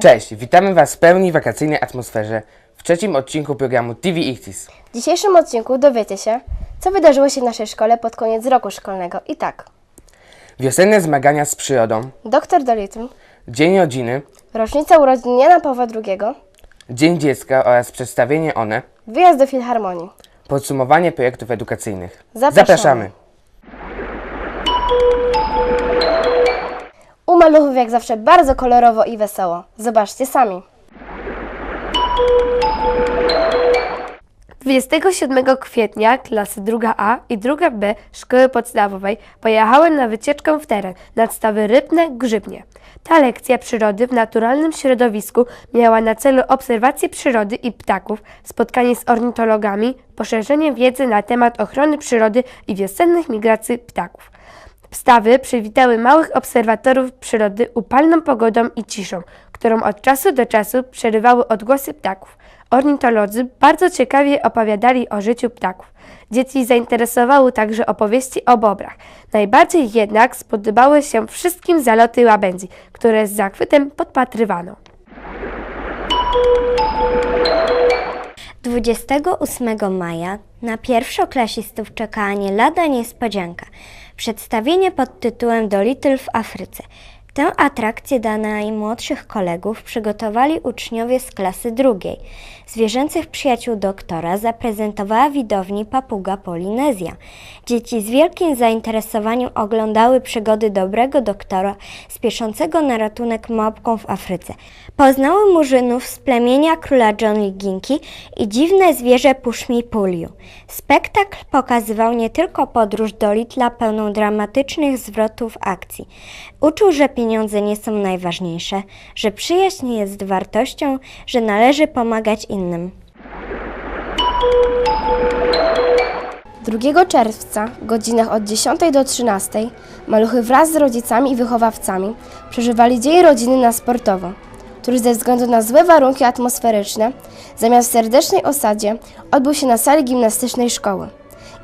Cześć, witamy Was w pełni wakacyjnej atmosferze w trzecim odcinku programu TV Ictis. W dzisiejszym odcinku dowiecie się, co wydarzyło się w naszej szkole pod koniec roku szkolnego. I tak, Wiosenne zmagania z przyrodą, doktor Dolittle, Dzień Rodziny, rocznica urodzin Jana Pawła II, Dzień Dziecka oraz przedstawienie one, wyjazd do Filharmonii. podsumowanie projektów edukacyjnych. Zapraszamy. U maluchów jak zawsze bardzo kolorowo i wesoło. Zobaczcie sami. 27 kwietnia klasy 2A i 2B szkoły podstawowej pojechały na wycieczkę w teren nad stawy Rybne Grzybnie. Ta lekcja przyrody w naturalnym środowisku miała na celu obserwację przyrody i ptaków, spotkanie z ornitologami, poszerzenie wiedzy na temat ochrony przyrody i wiosennych migracji ptaków. Stawy przywitały małych obserwatorów przyrody upalną pogodą i ciszą, którą od czasu do czasu przerywały odgłosy ptaków. Ornitolodzy bardzo ciekawie opowiadali o życiu ptaków. Dzieci zainteresowały także opowieści o bobrach. Najbardziej jednak spodobały się wszystkim zaloty łabędzi, które z zachwytem podpatrywano. 28 maja na pierwszoklasistów czekała nie lada niespodzianka. Przedstawienie pod tytułem Dolittle w Afryce. Tę atrakcję dla najmłodszych kolegów przygotowali uczniowie z klasy drugiej. Zwierzęcych przyjaciół doktora zaprezentowała widowni papuga Polinezja. Dzieci z wielkim zainteresowaniem oglądały przygody dobrego doktora spieszącego na ratunek małpką w Afryce. Poznały murzynów z plemienia króla John Liginki i dziwne zwierzę Puszmi Puliu. Spektakl pokazywał nie tylko podróż do Litla pełną dramatycznych zwrotów akcji. Uczył, że pieniądze nie są najważniejsze, że przyjaźń jest wartością, że należy pomagać innym. 2 czerwca w godzinach od 10 do 13 maluchy wraz z rodzicami i wychowawcami przeżywali Dzień Rodziny na sportowo, który ze względu na złe warunki atmosferyczne zamiast w serdecznej osadzie odbył się na sali gimnastycznej szkoły.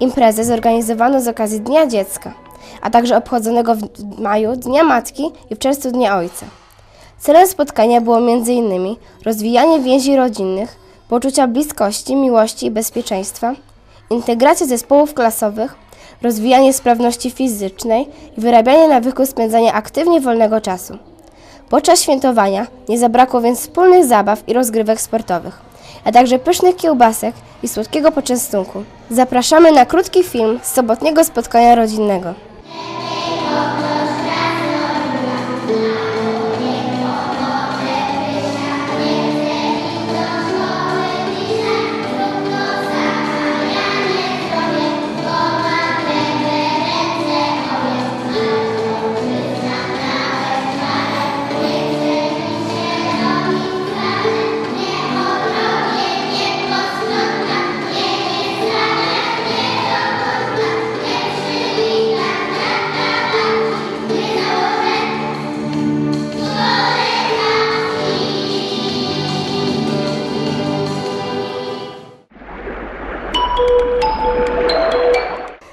Imprezę zorganizowano z okazji Dnia Dziecka, a także obchodzonego w maju Dnia Matki i w czerwcu Dnia Ojca. Celem spotkania było m.in. rozwijanie więzi rodzinnych, poczucia bliskości, miłości i bezpieczeństwa, integracja zespołów klasowych, rozwijanie sprawności fizycznej i wyrabianie nawyku spędzania aktywnie wolnego czasu. Podczas świętowania nie zabrakło więc wspólnych zabaw i rozgrywek sportowych, a także pysznych kiełbasek i słodkiego poczęstunku. Zapraszamy na krótki film z sobotniego spotkania rodzinnego. 아.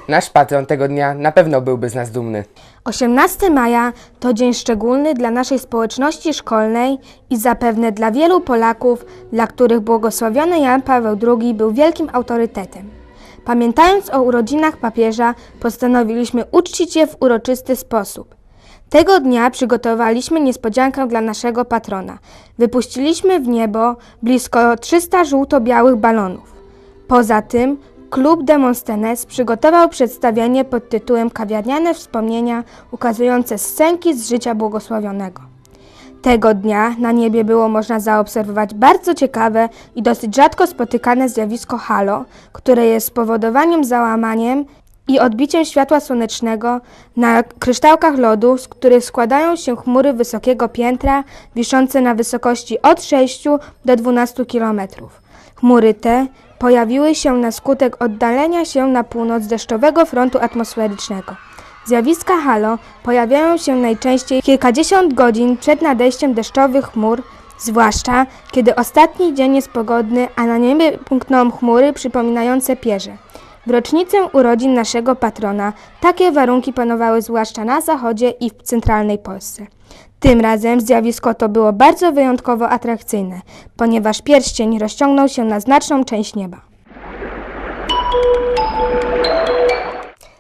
Nasz patron tego dnia na pewno byłby z nas dumny. 18 maja to dzień szczególny dla naszej społeczności szkolnej i zapewne dla wielu Polaków, dla których błogosławiony Jan Paweł II był wielkim autorytetem. Pamiętając o urodzinach papieża, postanowiliśmy uczcić je w uroczysty sposób. Tego dnia przygotowaliśmy niespodziankę dla naszego patrona. Wypuściliśmy w niebo blisko 300 żółto-białych balonów. Poza tym klub Demosthenes przygotował przedstawienie pod tytułem Kawiarniane wspomnienia ukazujące scenki z życia błogosławionego. Tego dnia na niebie było można zaobserwować bardzo ciekawe i dosyć rzadko spotykane zjawisko halo, które jest spowodowaniem załamaniem i odbiciem światła słonecznego na kryształkach lodu, z których składają się chmury wysokiego piętra, wiszące na wysokości od 6 do 12 kilometrów. Chmury te pojawiły się na skutek oddalenia się na północ deszczowego frontu atmosferycznego. Zjawiska halo pojawiają się najczęściej kilkadziesiąt godzin przed nadejściem deszczowych chmur, zwłaszcza kiedy ostatni dzień jest pogodny, a na niebie punkną chmury przypominające pierze. W rocznicę urodzin naszego patrona takie warunki panowały zwłaszcza na zachodzie i w centralnej Polsce. Tym razem zjawisko to było bardzo wyjątkowo atrakcyjne, ponieważ pierścień rozciągnął się na znaczną część nieba.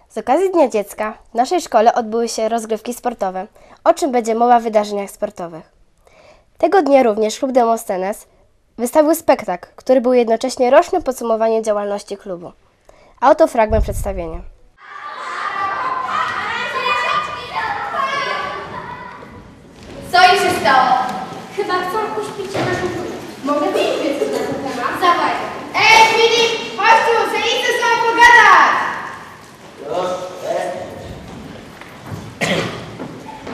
Z okazji Dnia Dziecka w naszej szkole odbyły się rozgrywki sportowe, o czym będzie mowa w wydarzeniach sportowych. Tego dnia również klub Demosthenes wystawił spektakl, który był jednocześnie rocznym podsumowaniem działalności klubu. A oto fragment przedstawienia. Co im się stało? Chyba chcą uśpić naszą grupę. Mogę wiedzę na ten temat? Dawaj. Ej, Filip, chodź tu, chcę iść ze sobą pogadać.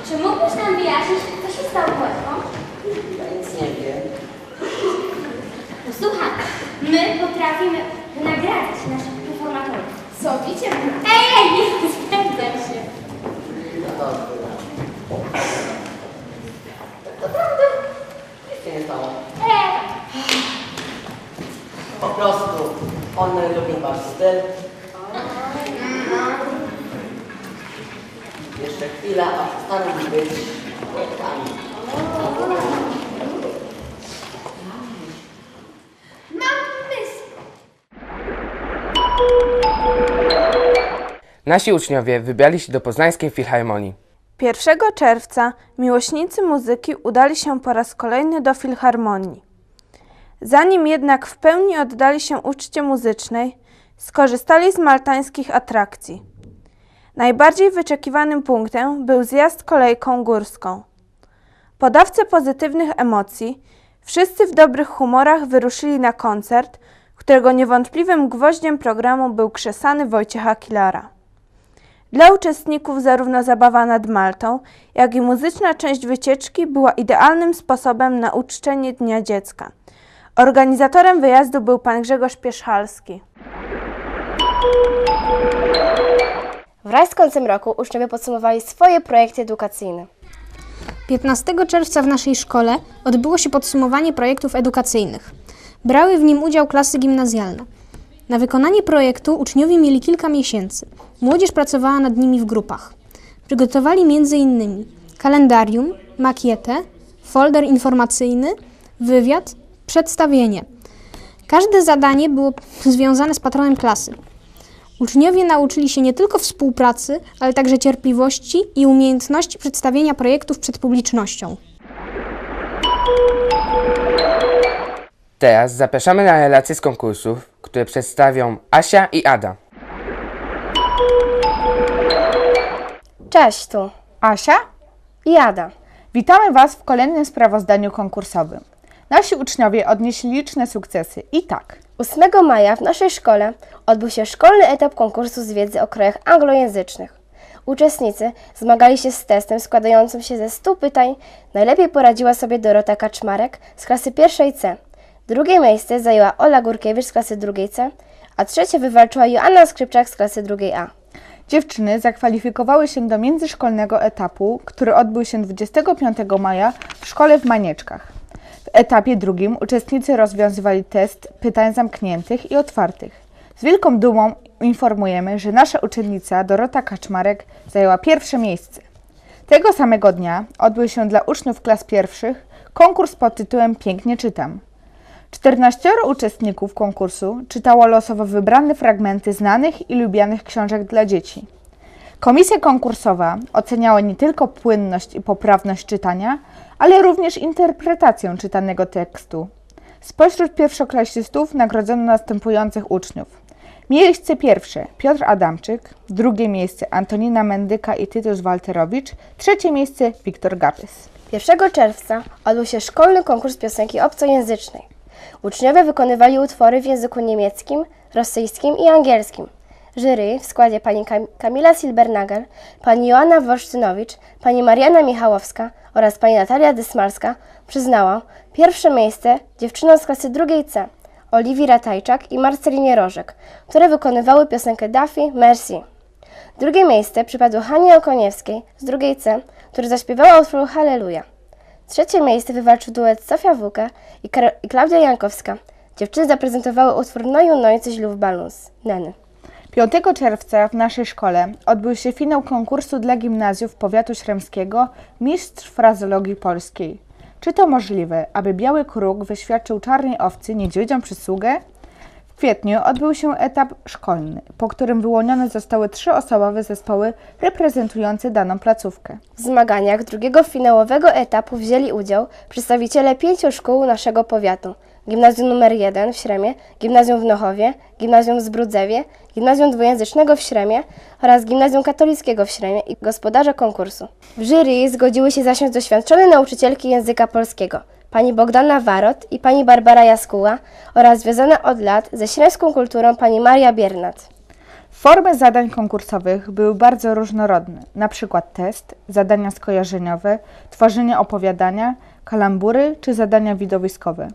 Czy mógłbyś nam wyjaśnić, co się stało Wojtką? Ja nic nie wiem. No słuchaj, my potrafimy nagradzać naszych informatorów. Co, wiecie? Ej, ej, nie spędzaj się. No dobra. Tak naprawdę nic się nie stało. Po prostu one lubią wasz styl. Jeszcze chwila, aż przestaną być pomysł. Nasi uczniowie wybrali się do poznańskiej filharmonii. 1 czerwca miłośnicy muzyki udali się po raz kolejny do filharmonii. Zanim jednak w pełni oddali się uczcie muzycznej, skorzystali z maltańskich atrakcji. Najbardziej wyczekiwanym punktem był zjazd kolejką górską. Po dawce pozytywnych emocji, wszyscy w dobrych humorach wyruszyli na koncert, którego niewątpliwym gwoździem programu był krzesany Wojciecha Kilara. Dla uczestników zarówno zabawa nad Maltą, jak i muzyczna część wycieczki była idealnym sposobem na uczczenie Dnia Dziecka. Organizatorem wyjazdu był pan Grzegorz Pierzchalski. Wraz z końcem roku uczniowie podsumowali swoje projekty edukacyjne. 15 czerwca w naszej szkole odbyło się podsumowanie projektów edukacyjnych. Brały w nim udział klasy gimnazjalne. Na wykonanie projektu uczniowie mieli kilka miesięcy. Młodzież pracowała nad nimi w grupach. Przygotowali m.in. kalendarium, makietę, folder informacyjny, wywiad, przedstawienie. Każde zadanie było związane z patronem klasy. Uczniowie nauczyli się nie tylko współpracy, ale także cierpliwości i umiejętności przedstawienia projektów przed publicznością. Teraz zapraszamy na relacje z konkursów, które przedstawią Asia i Ada. Cześć, tu Asia, i Ada. witamy Was w kolejnym sprawozdaniu konkursowym. Nasi uczniowie odnieśli liczne sukcesy i tak. 8 maja w naszej szkole odbył się szkolny etap konkursu z wiedzy o krajach anglojęzycznych. Uczestnicy zmagali się z testem składającym się ze 100 pytań. Najlepiej poradziła sobie Dorota Kaczmarek z klasy pierwszej C. Drugie miejsce zajęła Ola Górkiewicz z klasy drugiej C, a trzecie wywalczyła Joanna Skrzypczak z klasy drugiej A. Dziewczyny zakwalifikowały się do międzyszkolnego etapu, który odbył się 25 maja w szkole w Manieczkach. W etapie drugim uczestnicy rozwiązywali test pytań zamkniętych i otwartych. Z wielką dumą informujemy, że nasza uczennica Dorota Kaczmarek zajęła pierwsze miejsce. Tego samego dnia odbył się dla uczniów klas pierwszych konkurs pod tytułem Pięknie czytam. 14 uczestników konkursu czytało losowo wybrane fragmenty znanych i lubianych książek dla dzieci. Komisja konkursowa oceniała nie tylko płynność i poprawność czytania, ale również interpretację czytanego tekstu. Spośród pierwszoklasistów nagrodzono następujących uczniów. Miejsce pierwsze Piotr Adamczyk, drugie miejsce Antonina Mendyka i Tytus Walterowicz, trzecie miejsce Wiktor Gapys. 1 czerwca odbył się szkolny konkurs piosenki obcojęzycznej. Uczniowie wykonywali utwory w języku niemieckim, rosyjskim i angielskim. Jury w składzie pani Kam- Kamila Silbernager, pani Joanna Wolsztynowicz, pani Mariana Michałowska oraz pani Natalia Dysmalska przyznała pierwsze miejsce dziewczynom z klasy drugiej C, Oliwii Ratajczak i Marcelinie Rożek, które wykonywały piosenkę Daffy Merci. Drugie miejsce przypadło Hanie Okoniewskiej z drugiej C, która zaśpiewała utwór Halleluja. Trzecie miejsce wywalczył duet Sofia Wuka i, i Klaudia Jankowska. Dziewczyny zaprezentowały utwór No You Know Coś Love Balloons, Neny. 5 czerwca w naszej szkole odbył się finał konkursu dla gimnazjów powiatu śremskiego Mistrz Frazologii Polskiej. Czy to możliwe, aby biały kruk wyświadczył czarnej owcy niedźwiedziom przysługę? W kwietniu odbył się etap szkolny, po którym wyłonione zostały trzy osobowe zespoły reprezentujące daną placówkę. W zmaganiach drugiego finałowego etapu wzięli udział przedstawiciele pięciu szkół naszego powiatu. Gimnazjum nr 1 w Śremie, Gimnazjum w Nochowie, Gimnazjum w Zbrudzewie, Gimnazjum dwujęzycznego w Śremie oraz Gimnazjum katolickiego w Śremie i gospodarze konkursu. W jury zgodziły się zasiąść doświadczone nauczycielki języka polskiego, pani Bogdana Warot i pani Barbara Jaskuła oraz związana od lat ze śremską kulturą pani Maria Biernat. Formy zadań konkursowych były bardzo różnorodne, na przykład test, zadania skojarzeniowe, tworzenie opowiadania, kalambury czy zadania widowiskowe.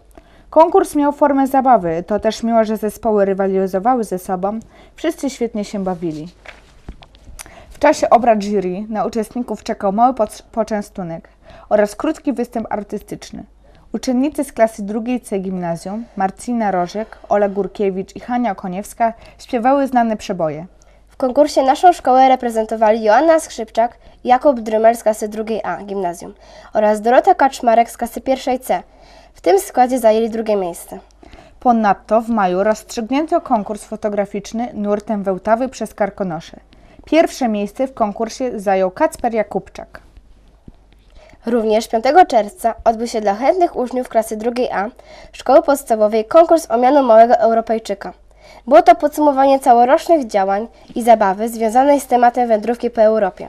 Konkurs miał formę zabawy, to też miło, że zespoły rywalizowały ze sobą, wszyscy świetnie się bawili. W czasie obrad jury na uczestników czekał mały poc- poczęstunek oraz krótki występ artystyczny. Uczennicy z klasy drugiej C gimnazjum, Marcina Rożek, Ola Górkiewicz i Hania Koniewska śpiewały znane przeboje. W konkursie naszą szkołę reprezentowali Joanna Skrzypczak i Jakub Drymel z klasy drugiej A gimnazjum oraz Dorota Kaczmarek z klasy pierwszej C. W tym składzie zajęli drugie miejsce. Ponadto w maju rozstrzygnięto konkurs fotograficzny nurtem Wełtawy przez Karkonosze. Pierwsze miejsce w konkursie zajął Kacper Jakubczak. Również 5 czerwca odbył się dla chętnych uczniów klasy drugiej A szkoły podstawowej konkurs o miano Małego Europejczyka. Było to podsumowanie całorocznych działań i zabawy związanej z tematem wędrówki po Europie.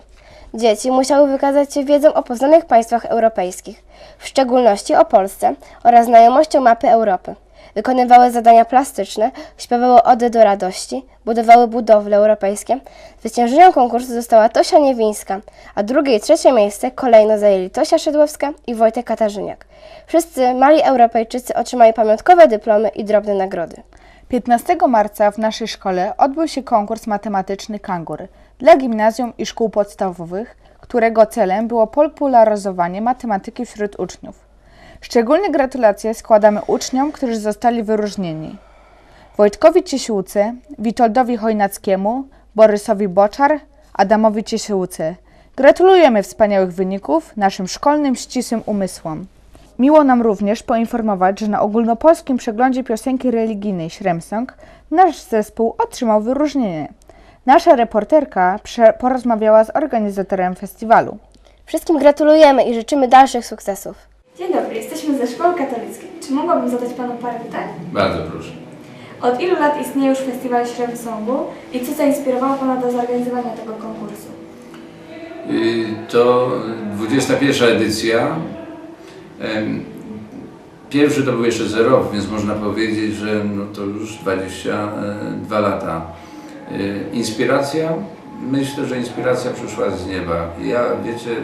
Dzieci musiały wykazać się wiedzą o poznanych państwach europejskich, w szczególności o Polsce oraz znajomością mapy Europy. Wykonywały zadania plastyczne, śpiewały ody do radości, budowały budowle europejskie. Zwyciężenią konkursu została Tosia Niewińska, a drugie i trzecie miejsce kolejno zajęli Tosia Szydłowska i Wojtek Katarzyniak. Wszyscy mali Europejczycy otrzymali pamiątkowe dyplomy i drobne nagrody. 15 marca w naszej szkole odbył się konkurs matematyczny Kangur dla gimnazjum i szkół podstawowych, którego celem było popularyzowanie matematyki wśród uczniów. Szczególne gratulacje składamy uczniom, którzy zostali wyróżnieni. Wojtkowi Ciesiłce, Witoldowi Chojnackiemu, Borysowi Boczar, Adamowi Ciesiłce. Gratulujemy wspaniałych wyników naszym szkolnym ścisłym umysłom. Miło nam również poinformować, że na ogólnopolskim przeglądzie piosenki religijnej Śremsong nasz zespół otrzymał wyróżnienie. Nasza reporterka porozmawiała z organizatorem festiwalu. Wszystkim gratulujemy i życzymy dalszych sukcesów. Dzień dobry, jesteśmy ze szkoły katolickiej. Czy mogłabym zadać Panu parę pytań? Bardzo proszę. Od ilu lat istnieje już festiwal Śrem Songu i co zainspirowało Pana do zorganizowania tego konkursu? Y, To 21 edycja. Pierwszy to był jeszcze zerowy, więc można powiedzieć, że no to już 22 lata. Y, Inspiracja? Myślę, że inspiracja przyszła z nieba. Ja, wiecie, y,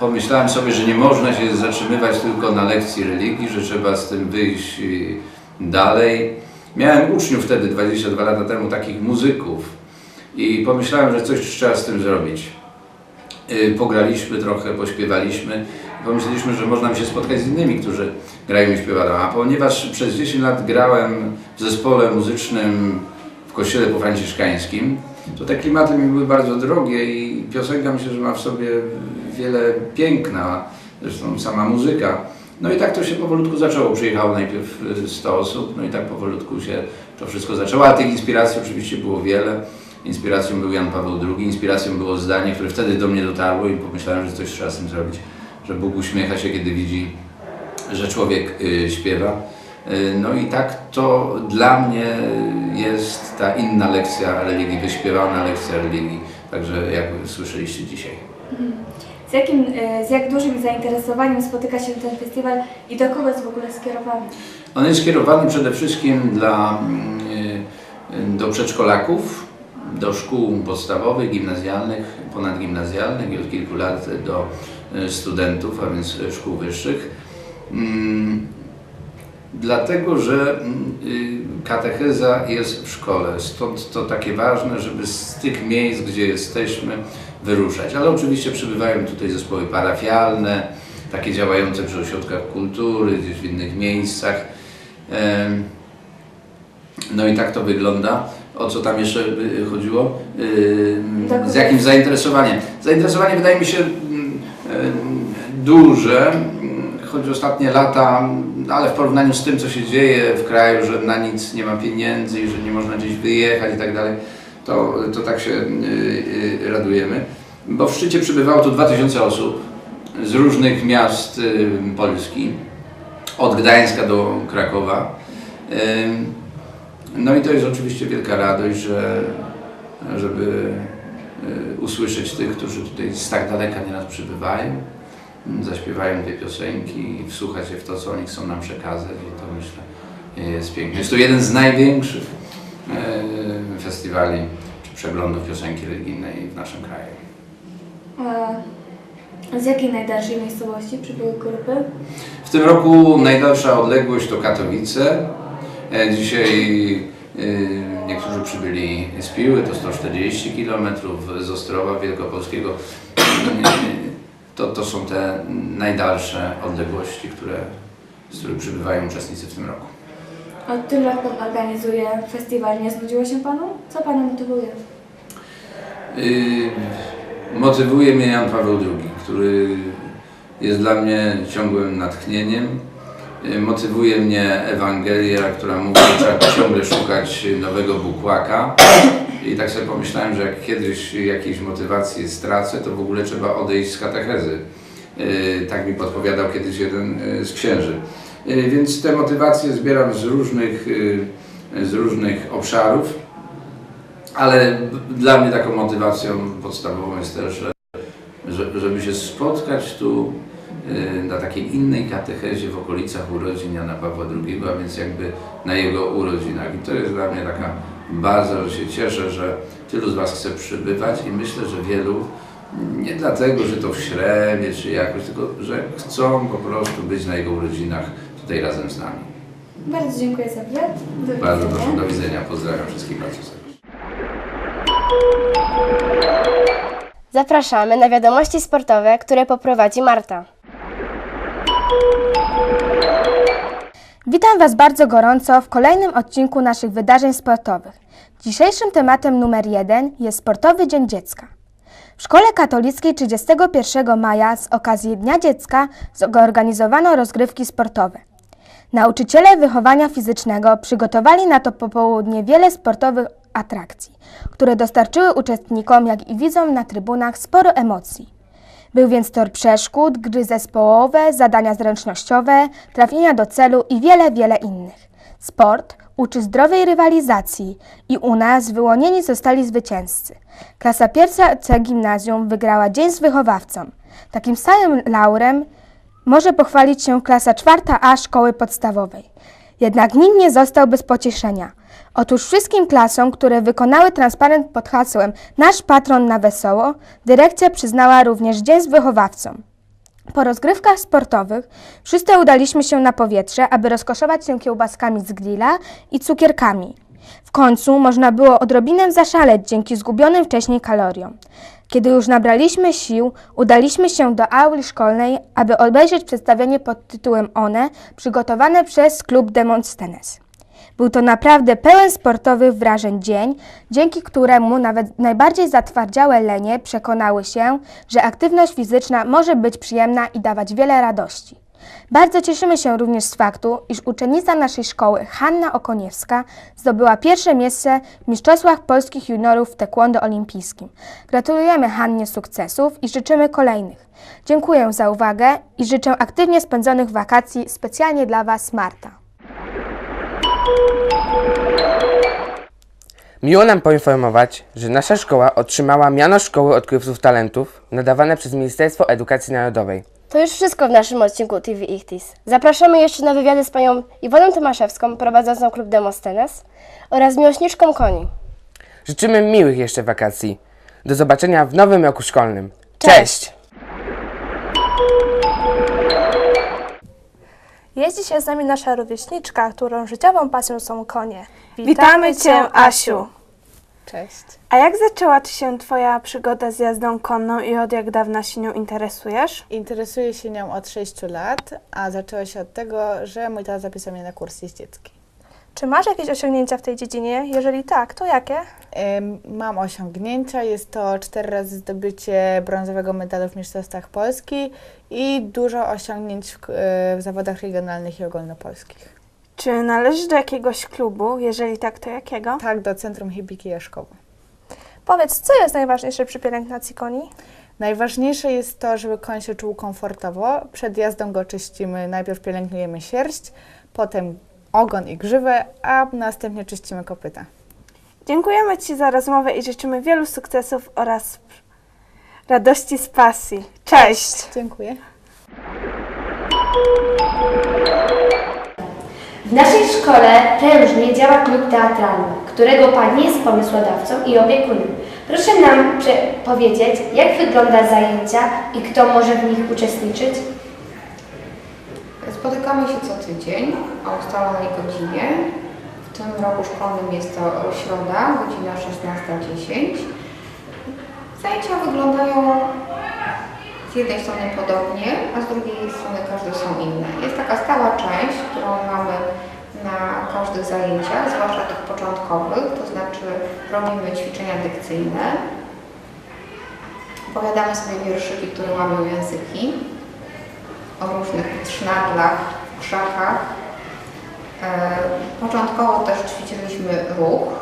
pomyślałem sobie, że nie można się zatrzymywać tylko na lekcji religii, że trzeba z tym wyjść dalej. Miałem uczniów wtedy, 22 lata temu, takich muzyków i pomyślałem, że coś trzeba z tym zrobić. Y, Pograliśmy trochę, pośpiewaliśmy. Pomyśleliśmy, że można się spotkać z innymi, którzy grają i śpiewają. A ponieważ przez 10 lat grałem w zespole muzycznym w kościele pofranciszkańskim, to te klimaty mi były bardzo drogie i piosenka myślę, że ma w sobie wiele piękna, zresztą sama muzyka. No i tak to się powolutku zaczęło. Przyjechało najpierw y, 100 osób, no i tak powolutku się to wszystko zaczęło. A tych inspiracji oczywiście było wiele. Inspiracją był Jan Paweł II, inspiracją było zdanie, które wtedy do mnie dotarło i pomyślałem, że coś trzeba z tym zrobić, że Bóg uśmiecha się, kiedy widzi, że człowiek y, śpiewa. Y, no i tak to dla mnie jest ta inna lekcja religii, wyśpiewana lekcja religii, także jak słyszeliście dzisiaj. Z, jakim, e, z jak dużym zainteresowaniem spotyka się ten festiwal i do kogo jest w ogóle skierowany? On jest skierowany przede wszystkim dla, mm, y, do przedszkolaków, do szkół podstawowych, gimnazjalnych, ponadgimnazjalnych i od kilku lat do y, studentów, a więc szkół wyższych. Dlatego, że mm, y, katecheza jest w szkole, stąd to takie ważne, żeby z tych miejsc, gdzie jesteśmy, wyruszać. Ale oczywiście przybywają tutaj zespoły parafialne, takie działające przy ośrodkach kultury, gdzieś w innych miejscach. No i tak to wygląda. o co tam jeszcze by chodziło? Tak. z jakim zainteresowaniem? Zainteresowanie wydaje mi się mm, duże, choć ostatnie lata, ale w porównaniu z tym, co się dzieje w kraju, że na nic nie ma pieniędzy i że nie można gdzieś wyjechać i tak dalej, to, to tak się yy, yy, radujemy. Bo w szczycie przybywało tu 2000 osób z różnych miast yy, Polski, od Gdańska do Krakowa. No i to jest oczywiście wielka radość, że, żeby y, usłyszeć tych, którzy tutaj z tak daleka nieraz przybywają, zaśpiewają te piosenki i wsłuchać się w to, co oni chcą nam przekazać i to myślę jest piękne. Jest to jeden z największych y, festiwali czy przeglądów piosenki religijnej w naszym kraju. A z jakiej najdalszej miejscowości przybyły grupy? W tym roku najdalsza odległość to Katowice. E, Dzisiaj e, niektórzy przybyli z Piły, to 140 km, z Ostrowa Wielkopolskiego. To, to są te najdalsze odległości, które, z których przybywają uczestnicy w tym roku. Od tylu lat Pan organizuje festiwal. Nie znudziło się Panu? Co Pana motywuje? Y, Motywuje mnie Jan Paweł II, który jest dla mnie ciągłym natchnieniem. Y, Motywuje mnie Ewangelia, która mówi, że trzeba ciągle szukać nowego bukłaka. I tak sobie pomyślałem, że jak kiedyś jakiejś motywacji stracę, to w ogóle trzeba odejść z katechezy. Y, Tak mi podpowiadał kiedyś jeden y, z księży. Y, Więc te motywacje zbieram z różnych, z różnych obszarów. Ale dla mnie taką motywacją podstawową jest też, że, że, żeby się spotkać tu na takiej innej katechezie w okolicach urodzin Jana Pawła II, a więc jakby na jego urodzinach. I to jest dla mnie taka baza, że się cieszę, że tylu z Was chce przybywać i myślę, że wielu nie dlatego, że to w Śrebie czy jakoś, tylko że chcą po prostu być na jego urodzinach tutaj razem z nami. Bardzo dziękuję za. Do Bardzo proszę, do widzenia, pozdrawiam wszystkich bardzo serdecznie. Zapraszamy na wiadomości sportowe, które poprowadzi Marta. Witam Was bardzo gorąco w kolejnym odcinku naszych wydarzeń sportowych. Dzisiejszym tematem numer jeden jest Sportowy Dzień Dziecka. W Szkole Katolickiej 31 maja z okazji Dnia Dziecka zorganizowano rozgrywki sportowe. Nauczyciele wychowania fizycznego przygotowali na to popołudnie wiele sportowych atrakcji, które dostarczyły uczestnikom, jak i widzom na trybunach sporo emocji. Był więc tor przeszkód, gry zespołowe, zadania zręcznościowe, trafienia do celu i wiele, wiele innych. Sport uczy zdrowej rywalizacji i u nas wyłonieni zostali zwycięzcy. Klasa pierwsza C gimnazjum wygrała dzień z wychowawcą. Takim samym laurem może pochwalić się klasa czwarta A szkoły podstawowej. Jednak nikt nie został bez pocieszenia. Otóż wszystkim klasom, które wykonały transparent pod hasłem Nasz patron na wesoło, dyrekcja przyznała również dzień z wychowawcą. Po rozgrywkach sportowych wszyscy udaliśmy się na powietrze, aby rozkoszować się kiełbaskami z grilla i cukierkami. W końcu można było odrobinę zaszaleć dzięki zgubionym wcześniej kaloriom. Kiedy już nabraliśmy sił, udaliśmy się do auli szkolnej, aby obejrzeć przedstawienie pod tytułem One, przygotowane przez klub Demosthenes. Był to naprawdę pełen sportowych wrażeń dzień, dzięki któremu nawet najbardziej zatwardziałe lenie przekonały się, że aktywność fizyczna może być przyjemna i dawać wiele radości. Bardzo cieszymy się również z faktu, iż uczennica naszej szkoły, Hanna Okoniewska, zdobyła pierwsze miejsce w Mistrzostwach Polskich Juniorów w taekwondo olimpijskim. Gratulujemy Hannie sukcesów i życzymy kolejnych. Dziękuję za uwagę i życzę aktywnie spędzonych wakacji specjalnie dla Was, Marta. Miło nam poinformować, że nasza szkoła otrzymała miano Szkoły Odkrywców Talentów nadawane przez Ministerstwo Edukacji Narodowej. To już wszystko w naszym odcinku TV Ichtis. Zapraszamy jeszcze na wywiady z panią Iwoną Tomaszewską, prowadzącą klub Demosthenes oraz miłośniczką koni. Życzymy miłych jeszcze wakacji. Do zobaczenia w nowym roku szkolnym. Cześć! Jest dzisiaj z nami nasza rówieśniczka, którą życiową pasją są konie. Witamy Cię, Asiu. Cześć. A jak zaczęła Ci się Twoja przygoda z jazdą konną i od jak dawna się nią interesujesz? Interesuję się nią od 6 lat, a zaczęło się od tego, że mój tata zapisał mnie na kurs jeździecki. Czy masz jakieś osiągnięcia w tej dziedzinie? Jeżeli tak, to jakie? Mam osiągnięcia. Jest to cztery razy zdobycie brązowego medalu w Mistrzostwach Polski i dużo osiągnięć w, e, w zawodach regionalnych i ogólnopolskich. Czy należysz do jakiegoś klubu? Jeżeli tak, to jakiego? Tak, do Centrum Hibiki Jaszkowo. Powiedz, co jest najważniejsze przy pielęgnacji koni? Najważniejsze jest to, żeby koń się czuł komfortowo. Przed jazdą go czyścimy, najpierw pielęgnujemy sierść, potem ogon i grzywę, a następnie czyścimy kopyta. Dziękujemy Ci za rozmowę i życzymy wielu sukcesów oraz radości z pasji. Cześć! Dziękuję. W naszej szkole prężnie działa klub teatralny, którego Pani jest pomysłodawcą i opiekunem. Proszę nam powiedzieć, jak wygląda zajęcia i kto może w nich uczestniczyć? Spotykamy się co tydzień o ustalonej godzinie. W tym roku szkolnym jest to środa, godzina 16.10. Zajęcia wyglądają z jednej strony podobnie, a z drugiej strony każde są inne. Jest taka stała część, którą mamy na każdych zajęciach, zwłaszcza tych początkowych, to znaczy robimy ćwiczenia dykcyjne, opowiadamy sobie wierszyki, które łamią języki, o różnych sznadlach, krzakach. E, początkowo też ćwiczyliśmy ruch,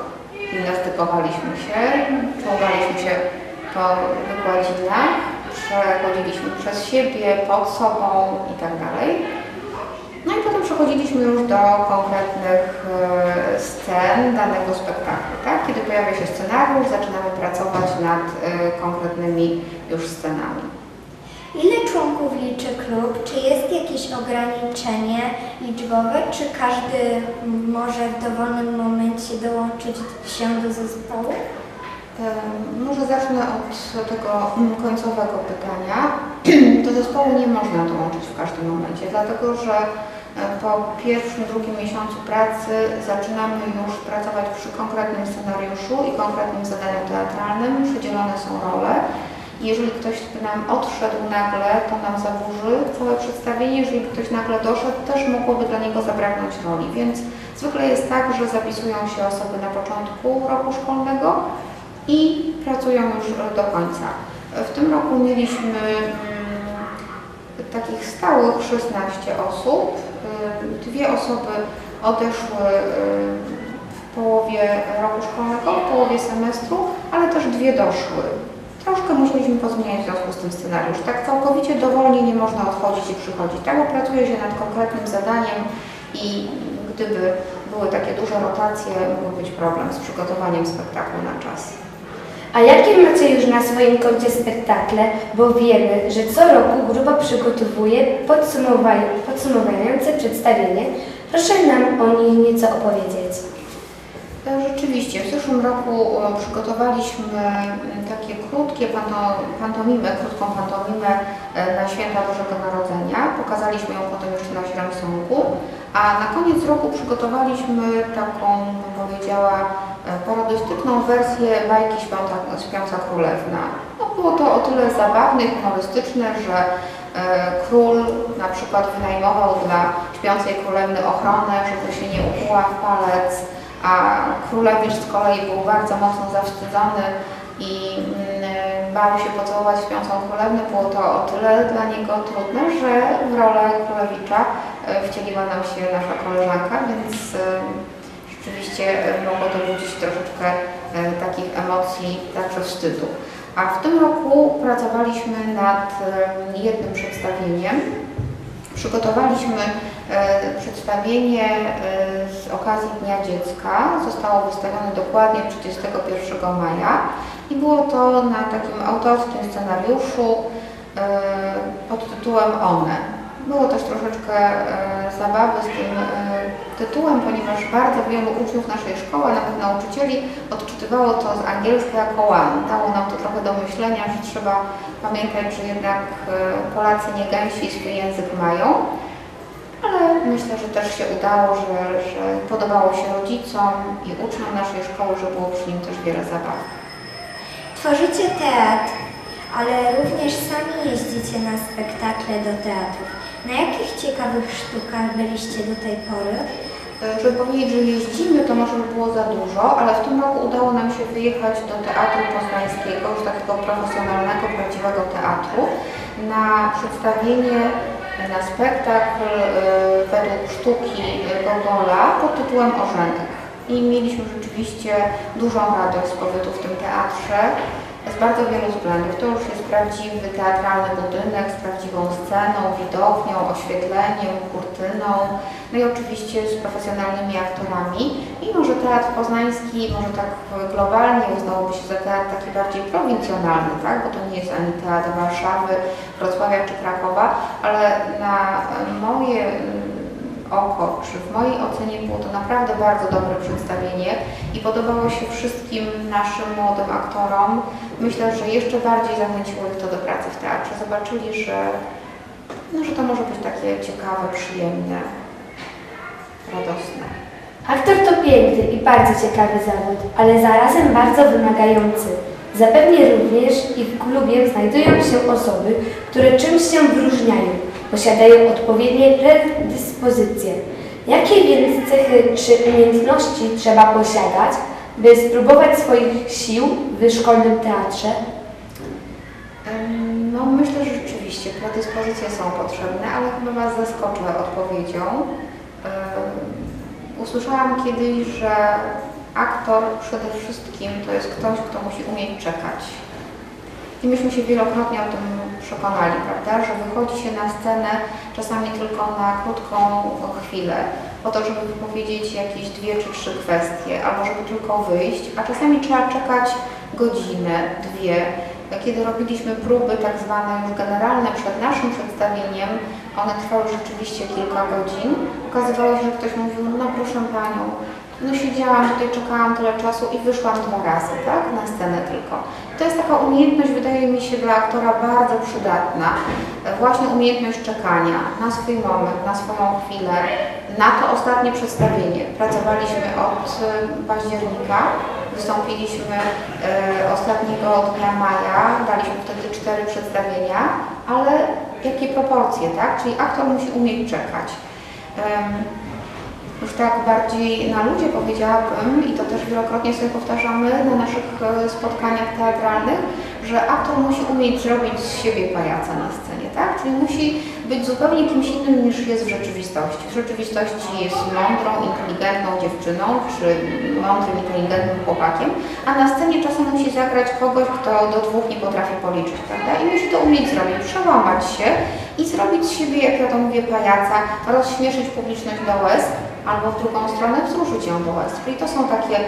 gimnastykowaliśmy się, czołgaliśmy się po wykładzinach, przechodziliśmy przez siebie, pod sobą i tak dalej. No i potem przechodziliśmy już do konkretnych e, scen danego spektaklu. Tak? Kiedy pojawia się scenariusz, zaczynamy pracować nad e, konkretnymi już scenami. Ile członków liczy klub? Czy jest jakieś ograniczenie liczbowe? Czy każdy może w dowolnym momencie dołączyć się do zespołu? Em, Może zacznę od tego końcowego pytania. Do zespołu nie można dołączyć w każdym momencie, dlatego że e, po pierwszym, drugim miesiącu pracy zaczynamy już pracować przy konkretnym scenariuszu i konkretnym zadaniu teatralnym. Przydzielone są role. Jeżeli ktoś nam odszedł nagle, to nam zaburzy całe przedstawienie. Jeżeli ktoś nagle doszedł, też mogłoby dla niego zabraknąć roli. Więc zwykle jest tak, że zapisują się osoby na początku roku szkolnego i pracują już do końca. W tym roku mieliśmy mm, takich stałych 16 osób. Y, Dwie osoby odeszły y, w połowie roku szkolnego, w połowie semestru, ale też dwie doszły. Troszkę musieliśmy pozmieniać w związku z tym scenariusz. Tak całkowicie dowolnie nie można odchodzić i przychodzić. Tak, bo pracuje się nad konkretnym zadaniem i gdyby były takie duże rotacje, mógłby być problem z przygotowaniem spektaklu na czas. A jakie macie już na swoim koncie spektakle? Bo wiemy, że co roku grupa przygotowuje podsumowujące przedstawienie. Proszę nam o nich nieco opowiedzieć. E, Rzeczywiście, w zeszłym roku e, przygotowaliśmy m, takie krótkie panto, pantomimę, krótką pantomimę e, na święta Bożego Narodzenia. Pokazaliśmy ją potem jeszcze na Śremsąku, a na koniec roku przygotowaliśmy taką, bym powiedziała, e, parodystyczną wersję bajki Śpiąca, Śpiąca Królewna. No, było to o tyle zabawne i humorystyczne, że e, król na przykład wynajmował dla śpiącej królewny ochronę, żeby się nie ukuła w palec, a królewicz z kolei był bardzo mocno zawstydzony i mm, bał się pocałować śpiącą królewną. Było to o tyle dla niego trudne, że w rolę królewicza e, wcieliła nam się nasza koleżanka, więc e, rzeczywiście mogło to budzić troszeczkę e, takich emocji, także wstydu. A w tym roku pracowaliśmy nad jednym przedstawieniem. Przygotowaliśmy e, przedstawienie e, z okazji Dnia Dziecka. Zostało wystawione dokładnie 31 maja i było to na takim autorskim scenariuszu e, pod tytułem One. Było też troszeczkę zabawy z tym tytułem, ponieważ bardzo wielu uczniów naszej szkoły, nawet nauczycieli, odczytywało to z angielska jako one. Dało nam to trochę do myślenia, że trzeba pamiętać, że jednak e, Polacy nie gęsi swój język mają. Ale myślę, że też się udało, że, że podobało się rodzicom i uczniom naszej szkoły, że było przy nim też wiele zabaw. Tworzycie teatr, ale również sami jeździcie na spektakle do teatrów. Na jakich ciekawych sztukach byliście do tej pory? E, Żeby powiedzieć, że jeździmy, to może by było za dużo, ale w tym roku udało nam się wyjechać do Teatru Poznańskiego, już takiego profesjonalnego, prawdziwego teatru, na przedstawienie, na spektakl e, według sztuki Gogola pod tytułem Ożenek. I mieliśmy rzeczywiście dużą radość z pobytu w tym teatrze z bardzo wielu względów. To już jest prawdziwy teatralny budynek z prawdziwą sceną, widownią, oświetleniem, kurtyną, no i oczywiście z profesjonalnymi aktorami. Mimo, że teatr poznański może tak globalnie uznałoby się za teatr taki bardziej prowincjonalny, tak? bo to nie jest ani teatr Warszawy, Wrocławia czy Krakowa, ale na moje oko, czy w mojej ocenie było to naprawdę bardzo dobre przedstawienie i podobało się wszystkim naszym młodym aktorom. Myślę, że jeszcze bardziej zachęciło ich to do pracy w teatrze. Zobaczyli, że, no, że to może być takie ciekawe, przyjemne, radosne. Aktor to piękny i bardzo ciekawy zawód, ale zarazem bardzo wymagający. Zapewne również i w klubie znajdują się osoby, które czymś się wyróżniają, posiadają odpowiednie predyspozycje. Jakie więc cechy czy umiejętności trzeba posiadać, by spróbować swoich sił w szkolnym teatrze? No myślę, że rzeczywiście predyspozycje są potrzebne, ale chyba Was zaskoczę odpowiedzią. Usłyszałam kiedyś, że aktor przede wszystkim to jest ktoś, kto musi umieć czekać. I myśmy się wielokrotnie o tym przekonali, prawda, że wychodzi się na scenę czasami tylko na krótką chwilę, po to, żeby wypowiedzieć jakieś dwie czy trzy kwestie, albo żeby tylko wyjść, a czasami trzeba czekać godzinę, dwie. Kiedy robiliśmy próby tak zwane już generalne przed naszym przedstawieniem, one trwały rzeczywiście kilka godzin. Okazywało się, że ktoś mówił, no proszę Panią, no siedziałam tutaj, czekałam tyle czasu i wyszłam dwa razy, tak, na scenę tylko. To jest taka umiejętność, wydaje mi się, dla aktora bardzo przydatna. Właśnie umiejętność czekania na swój moment, na swoją chwilę, na to ostatnie przedstawienie. Pracowaliśmy od e, października, wystąpiliśmy e, ostatniego dnia maja, daliśmy wtedy cztery przedstawienia, ale jakie proporcje, tak? Czyli aktor musi umieć czekać. Już tak bardziej na ludzie powiedziałabym, i to też wielokrotnie sobie powtarzamy na naszych e, spotkaniach teatralnych, że aktor musi umieć zrobić z siebie pajaca na scenie, tak? Czyli musi być zupełnie kimś innym niż jest w rzeczywistości. W rzeczywistości jest mądrą, inteligentną dziewczyną, czy mądrym, inteligentnym chłopakiem, a na scenie czasem musi zagrać kogoś, kto do dwóch nie potrafi policzyć, prawda? I musi to umieć zrobić, przełamać się i zrobić z siebie, jak ja to mówię, pajaca, rozśmieszyć publiczność do łez, albo w drugą stronę wzruszyć ją do łez. Czyli to są takie e,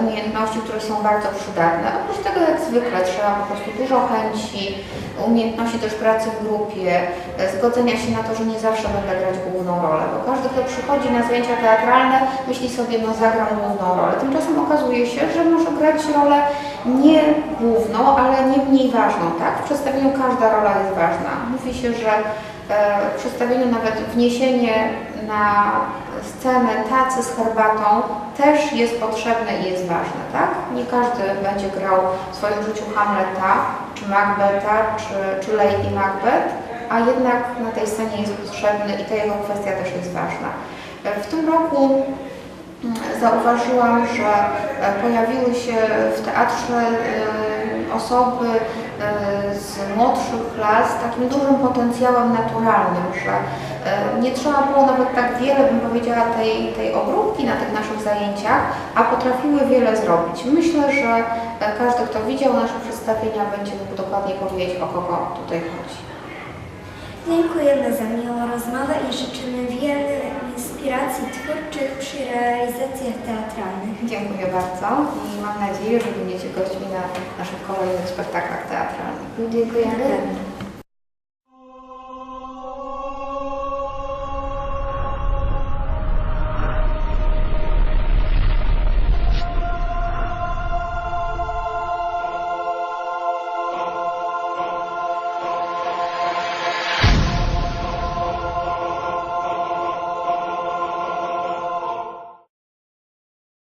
umiejętności, które są bardzo przydatne. Oprócz tego, jak zwykle, trzeba po prostu dużo chęci, umiejętności też pracy w grupie, e, zgodzenia się na to, że nie zawsze będę grać główną rolę, bo każdy, kto przychodzi na zajęcia teatralne, myśli sobie, no zagram główną rolę. Tymczasem okazuje się, że może grać rolę nie główną, ale nie mniej ważną, tak? W przedstawieniu każda rola jest ważna. Mówi się, że e, w przedstawieniu nawet wniesienie na scenę tacy z herbatą też jest potrzebne i jest ważne, tak? Nie każdy będzie grał w swoim życiu Hamleta, czy Macbetha, czy, czy Lady Macbeth, a jednak na tej scenie jest potrzebny i ta jego kwestia też jest ważna. W tym roku mm, zauważyłam, że e, pojawiły się w teatrze e, osoby młodszych klas takim dużym potencjałem naturalnym, że e, nie trzeba było nawet tak wiele, bym powiedziała, tej, tej obróbki na tych naszych zajęciach, a potrafiły wiele zrobić. Myślę, że e, każdy, kto widział nasze przedstawienia, będzie mógł dokładnie powiedzieć, o kogo tutaj chodzi. Dziękujemy za miłą rozmowę i życzymy wiele inspiracji twórczych przy realizacjach teatralnych. Dziękuję bardzo i mam nadzieję, że będziecie gośćmi na naszych kolejnych spektaklach teatralnych. Dziękujemy.